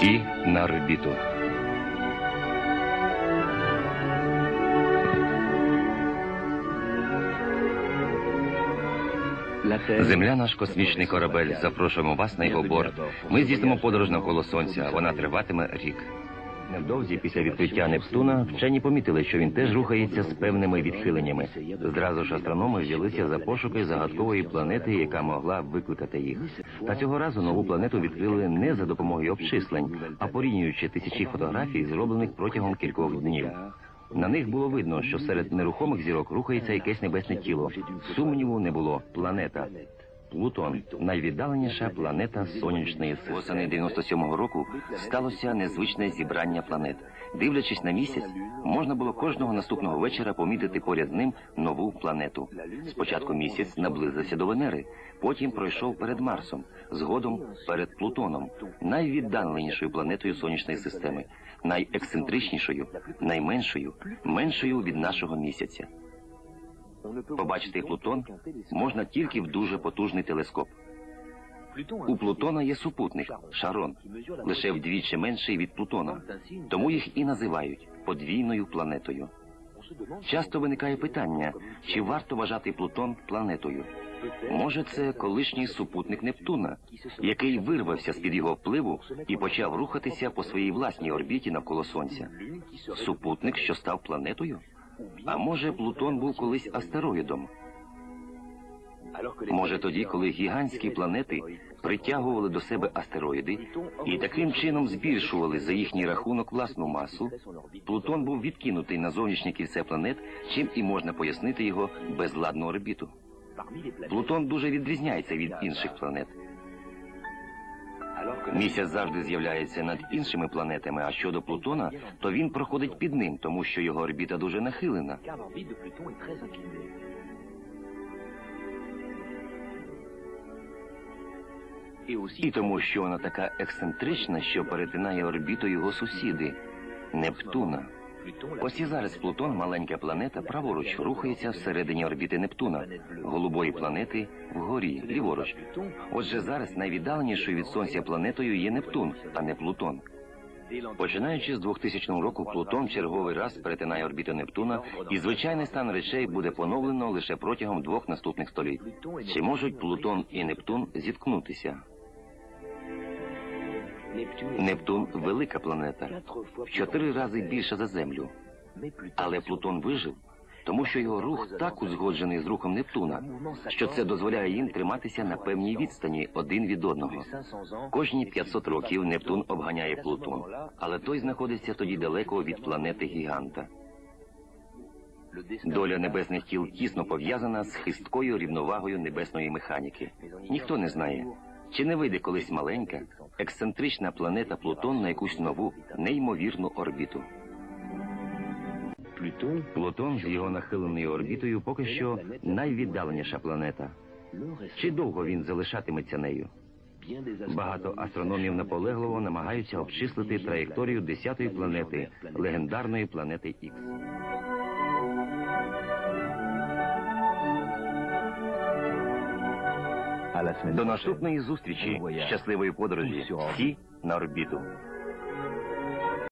Всі на орбіту. Земля наш космічний корабель. Запрошуємо вас на його борт. Ми здійснимо подорож навколо сонця. Вона триватиме рік. Невдовзі після відкриття Нептуна вчені помітили, що він теж рухається з певними відхиленнями. Зразу ж астрономи взялися за пошуки загадкової планети, яка могла викликати їх. Та цього разу нову планету відкрили не за допомогою обчислень, а порівнюючи тисячі фотографій, зроблених протягом кількох днів. На них було видно, що серед нерухомих зірок рухається якесь небесне тіло. Сумніву не було. Планета. Плутон найвіддаленіша планета сонячної системи. Восени 97-го року сталося незвичне зібрання планет. Дивлячись на місяць, можна було кожного наступного вечора помітити поряд ним нову планету. Спочатку місяць наблизився до Венери, потім пройшов перед Марсом, згодом перед Плутоном, найвіддаленішою планетою сонячної системи, найексцентричнішою, найменшою, меншою від нашого місяця. Побачити Плутон можна тільки в дуже потужний телескоп. У Плутона є супутник Шарон, лише вдвічі менший від Плутона. Тому їх і називають подвійною планетою. Часто виникає питання, чи варто вважати Плутон планетою. Може, це колишній супутник Нептуна, який вирвався з-під його впливу і почав рухатися по своїй власній орбіті навколо Сонця. Супутник, що став планетою? А може, Плутон був колись астероїдом? Може, тоді, коли гігантські планети притягували до себе астероїди і таким чином збільшували за їхній рахунок власну масу, Плутон був відкинутий на зовнішнє кільце планет, чим і можна пояснити його безладну орбіту. Плутон дуже відрізняється від інших планет. Місяць завжди з'являється над іншими планетами, а щодо Плутона, то він проходить під ним, тому що його орбіта дуже нахилена. І тому, що вона така ексцентрична, що перетинає орбіту його сусіди Нептуна. Ось і зараз Плутон, маленька планета, праворуч рухається всередині орбіти Нептуна, голубої планети вгорі, ліворуч. Отже, зараз найвіддаленішою від сонця планетою є Нептун, а не Плутон. Починаючи з 2000 року, Плутон черговий раз перетинає орбіту Нептуна, і звичайний стан речей буде поновлено лише протягом двох наступних століть. Чи можуть Плутон і Нептун зіткнутися? Нептун велика планета, в чотири рази більша за Землю. Але Плутон вижив, тому що його рух так узгоджений з рухом Нептуна, що це дозволяє їм триматися на певній відстані один від одного. Кожні 500 років Нептун обганяє Плутон, але той знаходиться тоді далеко від планети Гіганта. Доля небесних тіл тісно пов'язана з хисткою рівновагою небесної механіки. Ніхто не знає, чи не вийде колись маленька, ексцентрична планета Плутон на якусь нову, неймовірну орбіту. Плутон з його нахиленою орбітою поки що найвіддаленіша планета. Чи довго він залишатиметься нею? Багато астрономів наполегливо намагаються обчислити траєкторію 10-ї планети, легендарної планети Ікс. До наступної зустрічі, щасливої подорожі, всі на орбіту.